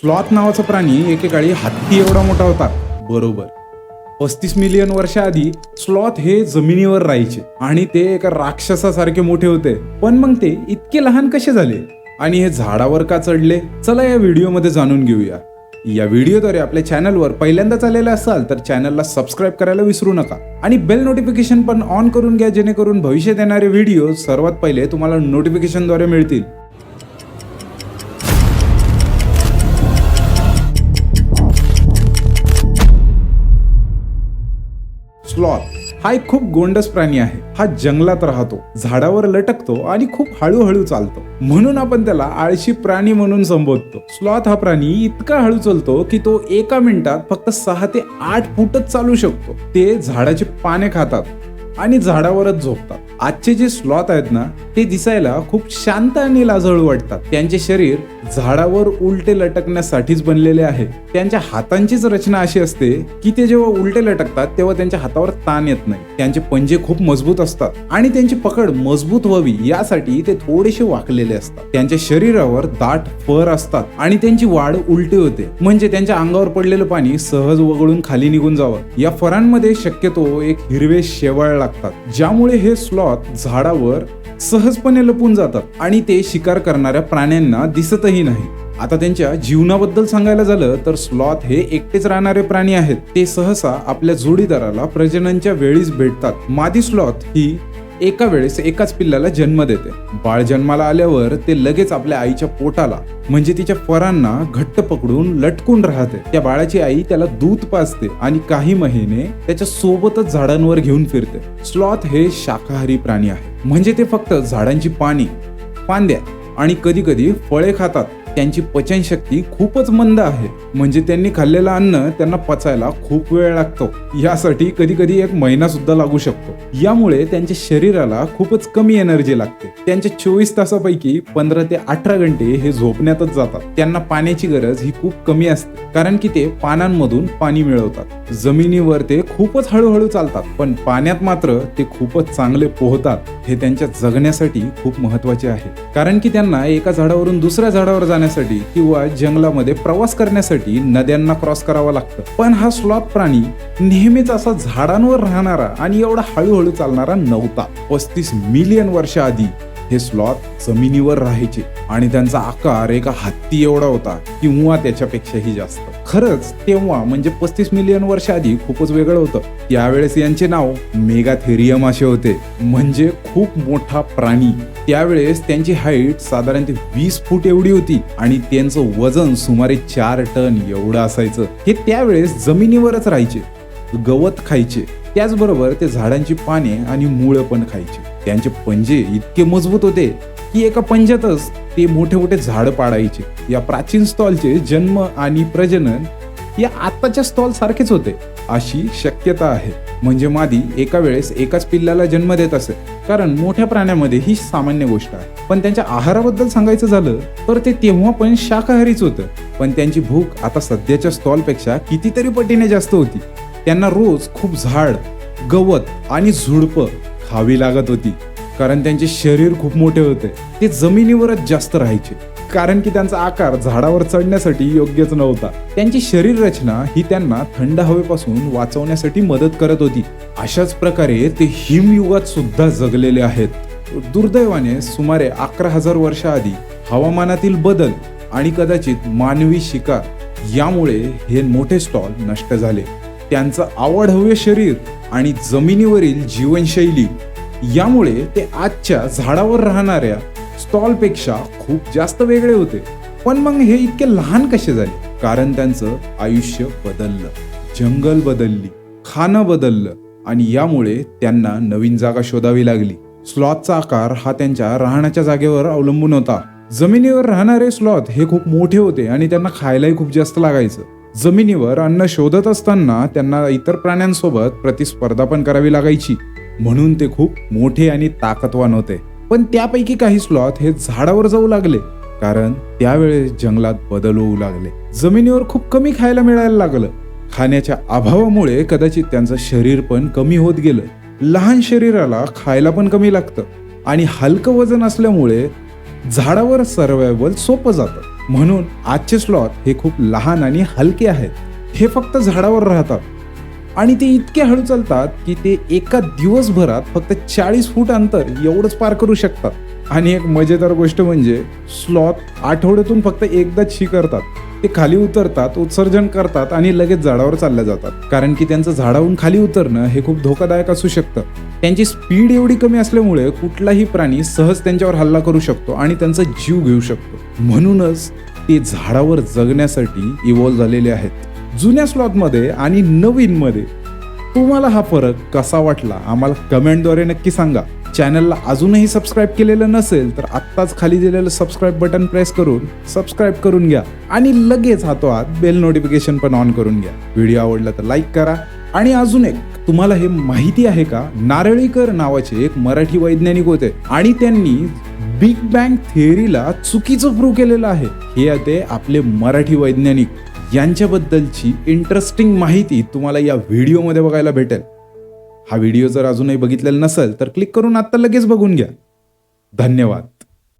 Sloth नावाचा प्राणी एकेकाळी हत्ती एवढा मोठा होता. बरोबर. पस्तीस मिलियन वर्षाआधी स्लॉथ हे जमिनीवर राहायचे आणि ते एका राक्षसासारखे मोठे होते. पण मग ते इतके लहान कसे झाले? आणि हे झाडावर का चढले? चला या व्हिडिओमध्ये जाणून घेऊया. या व्हिडिओद्वारे आपल्या चॅनलवर पहिल्यांदाच आलेले असाल तर चॅनलला सबस्क्राईब करायला विसरू नका आणि बेल नोटिफिकेशन पण ऑन करून घ्या जेणेकरून भविष्यात येणारे व्हिडिओ सर्वात पहिले तुम्हाला नोटिफिकेशनद्वारे मिळतील. स्लॉथ हा एक खूप गोंडस प्राणी आहे. हा जंगलात राहतो. झाडावर लटकतो आणि खूप हळूहळू चालतो. म्हणून आपण त्याला आळशी प्राणी म्हणून संबोधतो. स्लॉथ हा प्राणी इतका हळू चालतो की तो एका मिनिटात फक्त सहा ते आठ फुटच चालू शकतो. ते झाडाची पाने खातात. आणि झाडावरच झोपतात. आजचे जे स्लॉथ आहेत ना ते दिसायला खूप शांत आणि लाजळू वाटतात. त्यांचे शरीर झाडावर उलटे लटकण्यासाठीच बनलेले आहे. त्यांच्या हातांचीच रचना अशी असते की ते जेव्हा उलटे लटकतात तेव्हा त्यांच्या हातावर ताण येत नाही. त्यांचे पंजे खूप मजबूत असतात आणि त्यांची पकड मजबूत व्हावी यासाठी ते थोडेसे वाकलेले असतात. त्यांच्या शरीरावर दाट फर असतात आणि त्यांची वाढ उलटी होते. म्हणजे त्यांच्या अंगावर पडलेलं पाणी सहज वगळून खाली निघून जावं. या फरांमध्ये शक्यतो एक हिरवे शेवाळ लागतात ज्यामुळे हे स्लॉथ झाडावर सहजपणे लपून जातात आणि ते शिकार करणाऱ्या प्राण्यांना दिसतही नाही. आता त्यांच्या जीवनाबद्दल सांगायला झालं तर स्लॉथ हे एकटेच राहणारे प्राणी आहेत. ते सहसा आपल्या जोडीदाराला प्रजननच्या वेळीच भेटतात. मादी स्लॉथ ही एका वेळेस एकाच पिल्लाला जन्म देते. बाळ जन्माला आल्यावर ते लगेच आपल्या आईच्या पोटाला म्हणजे तिच्या फरांना घट्ट पकडून लटकून राहते. त्या बाळाची आई त्याला दूध पाजते आणि काही महिने त्याच्या सोबतच झाडांवर घेऊन फिरते. स्लॉथ हे शाकाहारी प्राणी आहे. म्हणजे ते फक्त झाडांची पाणी फांद्या आणि कधी कधी फळे खातात. त्यांची पचनशक्ती खूपच मंद आहे. म्हणजे त्यांनी खाल्लेलं अन्न त्यांना पचायला खूप वेळ लागतो. यासाठी कधी कधी एक महिना सुद्धा लागू शकतो. यामुळे त्यांच्या शरीराला खूपच कमी एनर्जी लागते. त्यांच्या चोवीस तासापैकी पंधरा ते अठरा घंटे हे झोपण्यातच जातात. त्यांना पाण्याची गरज ही खूप कमी असते. कारण की ते पानांमधून पाणी मिळवतात. जमिनीवर ते खूपच हळूहळू चालतात. पण पाण्यात मात्र ते खूपच चांगले पोहतात हे त्यांच्या जगण्यासाठी खूप महत्त्वाचे आहे. कारण की त्यांना एका झाडावरून दुसऱ्या झाडावर करण्यासाठी किंवा जंगलामध्ये प्रवास करण्यासाठी नद्यांना क्रॉस करावा लागतं. पण हा स्लॉथ प्राणी नेहमीच असा झाडांवर राहणारा आणि एवढा हळूहळू चालणारा नव्हता. पस्तीस मिलियन वर्ष आधी हे स्लॉथ जमिनीवर राहायचे. आणि त्यांचा आकार एका हत्ती एवढा होता किंवा त्याच्यापेक्षाही जास्त. खरंच तेव्हा म्हणजे पस्तीस मिलियन वर्ष आधी खूपच वेगळं होतं. त्यावेळेस यांचे नाव मेगाथेरियम असे होते. म्हणजे खूप मोठा प्राणी. त्यावेळेस त्यांची हाईट साधारण वीस फूट एवढी होती. आणि त्यांचं वजन सुमारे चार टन एवढं असायचं. हे त्यावेळेस जमिनीवरच राहायचे. गवत खायचे. त्याचबरोबर ते झाडांची पाने आणि मुळं पण खायचे. त्यांचे पंजे इतके मजबूत होते की एका पंजातच ते मोठे मोठे झाड पाडायचे. या प्राचीन स्टॉलचे जन्म आणि प्रजनन या आत्ताच्या स्टॉल सारखेच होते. अशी शक्यता आहे. म्हणजे मादी एका वेळेस एकाच पिल्लाला जन्म देत असे. कारण मोठ्या प्राण्यामध्ये ही सामान्य गोष्ट आहे. पण त्यांच्या आहाराबद्दल सांगायचं झालं तर ते तेव्हा पण शाकाहारीच होतं. पण त्यांची भूक आता सध्याच्या स्टॉलपेक्षा कितीतरी पटीने जास्त होती. त्यांना रोज खूप झाड गवत आणि झुडपं खावी लागत होती. कारण त्यांचे शरीर खूप मोठे होते. ते जमिनीवरच जास्त राहायचे. कारण की त्यांचा आकार झाडावर चढण्यासाठी योग्यच नव्हता. त्यांची शरीर रचना ही त्यांना थंड हवेपासून वाचवण्यासाठी मदत करत होती. अशाच प्रकारे ते हिमयुगात सुद्धा जगलेले आहेत. दुर्दैवाने सुमारे अकरा हजार वर्षाआधी हवामानातील बदल आणि कदाचित मानवी शिकार यामुळे हे मोठे स्टॉल नष्ट झाले. त्यांचं आवडहव्य शरीर आणि जमिनीवरील जीवनशैली यामुळे ते आजच्या झाडावर राहणाऱ्या स्टॉलपेक्षा खूप जास्त वेगळे होते. पण मग हे इतके लहान कसे झाले? कारण त्यांचं आयुष्य बदललं. जंगल बदलली. खाणं बदललं. आणि यामुळे त्यांना नवीन जागा शोधावी लागली. स्लॉथचा आकार हा त्यांच्या राहण्याच्या जागेवर अवलंबून होता. जमिनीवर राहणारे स्लॉथ हे खूप मोठे होते आणि त्यांना खायलाही खूप जास्त लागायचं. जमिनीवर अन्न शोधत असताना त्यांना इतर प्राण्यांसोबत प्रतिस्पर्धा पण करावी लागायची. म्हणून ते खूप मोठे आणि ताकदवान होते. पण त्यापैकी काही स्लॉथ हे झाडावर जाऊ लागले. कारण त्यावेळेस जंगलात बदल होऊ लागले. जमिनीवर खूप कमी खायला मिळायला लागलं. खाण्याच्या अभावामुळे कदाचित त्यांचं शरीर पण कमी होत गेलं. लहान शरीराला खायला पण कमी लागतं. आणि हलकं वजन असल्यामुळे झाडावर सर्वायवल सोपं जातं. म्हणून आजचे स्लॉथ हे खूप लहान आणि हलके आहेत. हे फक्त झाडावर राहतात. आणि ते इतके हळू चालतात की ते एका दिवसभरात फक्त चाळीस फूट अंतर एवढंच पार करू शकतात. आणि एक मजेदार गोष्ट म्हणजे स्लॉथ आठवड्यातून फक्त एकदा छी करतात. ते खाली उतरतात उत्सर्जन करतात आणि लगेच झाडावर चालल्या जातात. कारण की त्यांचं झाडाहून खाली उतरणं हे खूप धोकादायक असू शकतं. त्यांची स्पीड एवढी कमी असल्यामुळे कुठलाही प्राणी सहज त्यांच्यावर हल्ला करू शकतो आणि त्यांचा जीव घेऊ शकतो. म्हणूनच ते झाडावर जगण्यासाठी इव्हॉल्व्ह झालेले आहेत. जुन्या स्लॉथमध्ये आणि नवीनमध्ये तुम्हाला हा फरक कसा वाटला? आम्हाला कमेंटद्वारे नक्की सांगा. चॅनलला अजूनही सबस्क्राईब केलेलं नसेल तर आत्ताच खाली दिलेलं सबस्क्राईब बटन प्रेस करून सबस्क्राईब करून घ्या. आणि लगेच हातोहात बेल नोटिफिकेशन पण ऑन करून घ्या. व्हिडिओ आवडला तर लाईक करा. आणि अजून एक तुम्हाला हे माहिती आहे का? नारळीकर नावाचे एक मराठी वैज्ञानिक होते. आणि त्यांनी बिग बँग थिअरीला चुकीचं प्रूव्ह केलेलं आहे. हे ते आपले मराठी वैज्ञानिक. यांच्याबद्दलची इंटरेस्टिंग माहिती तुम्हाला या व्हिडिओमध्ये बघायला भेटेल. हा व्हिडिओ जर अजूनही बघितलेला नसेल तर क्लिक करून आत्ता लगेच बघून घ्या. धन्यवाद.